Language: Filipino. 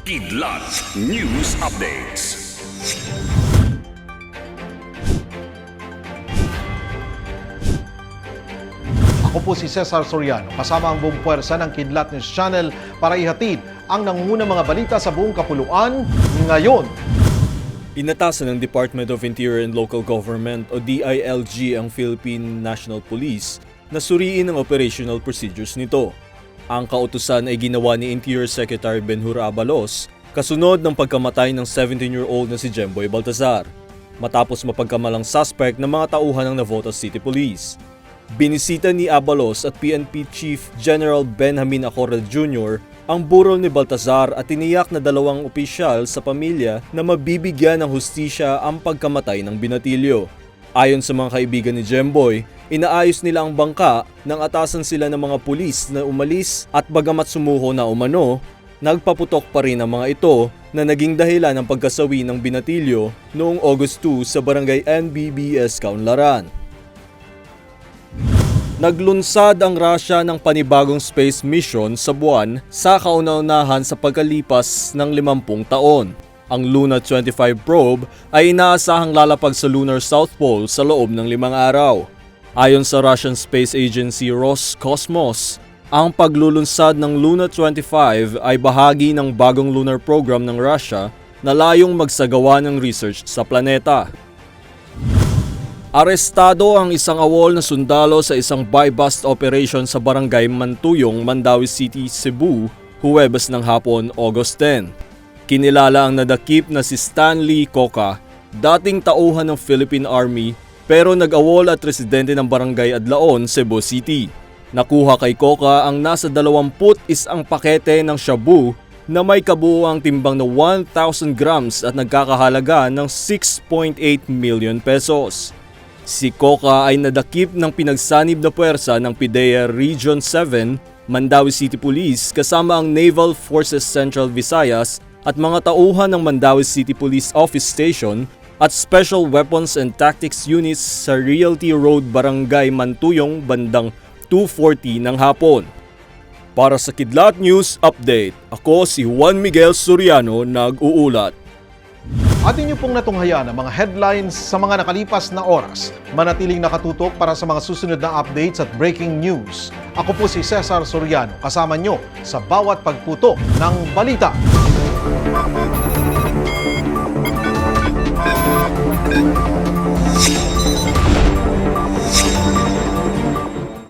Kidlat News Updates. Ako po si Cesar Soriano, kasama ang buong puwersa ng Kidlat News Channel para ihatid ang nangungunang mga balita sa buong kapuluan ngayon. Inatasan ng Department of Interior and Local Government o DILG ang Philippine National Police na suriin ang operational procedures nito. Ang kautusan ay ginawa ni Interior Secretary Benhur Abalos kasunod ng pagkamatay ng 17-year-old na si Jemboy Baltazar matapos mapagkamalang suspect ng mga tauhan ng Navotas City Police. Binisita ni Abalos at PNP Chief General Benjamin Acora Jr. ang burol ni Baltazar at tiniyak na dalawang opisyal sa pamilya na mabibigyan ng hustisya ang pagkamatay ng binatilyo. Ayon sa mga kaibigan ni Jemboy, inaayos nila ang bangka nang atasan sila ng mga pulis na umalis at bagamat sumuho na umano, nagpaputok pa rin ang mga ito na naging dahilan ng pagkasawi ng binatilyo noong August 2 sa barangay NBBS Kaunlaran. Naglunsad ang Russia ng panibagong space mission sa buwan sa kauna-unahan sa pagkalipas ng 50 taon. Ang Luna 25 probe ay inaasahang lalapag sa lunar South Pole sa loob ng limang araw. Ayon sa Russian Space Agency Roscosmos, ang paglulunsad ng Luna 25 ay bahagi ng bagong lunar program ng Russia na layong magsagawa ng research sa planeta. Arestado ang isang awol na sundalo sa isang buy-bust operation sa barangay Mantuyong, Mandawi City, Cebu, Huwebes ng hapon, August 10. Kinilala ang nadakip na si Stanley Coca, dating tauhan ng Philippine Army pero nag-awol at residente ng barangay Adlaon, Cebu City. Nakuha kay Coca ang nasa 20 isang pakete ng shabu na may kabuuang timbang na 1,000 grams at nagkakahalaga ng 6.8 million pesos. Si Coca ay nadakip ng pinagsanib na puwersa ng PIDEA Region 7, Mandawi City Police kasama ang Naval Forces Central Visayas at mga tauhan ng Mandawi City Police Office Station at Special Weapons and Tactics Units sa Realty Road Barangay Mantuyong bandang 2.40 ng hapon. Para sa Kidlat News Update, ako si Juan Miguel Soriano nag-uulat. At inyo pong natunghayan ang mga headlines sa mga nakalipas na oras. Manatiling nakatutok para sa mga susunod na updates at breaking news. Ako po si Cesar Soriano, kasama nyo sa bawat pagputok ng balita. Thank you.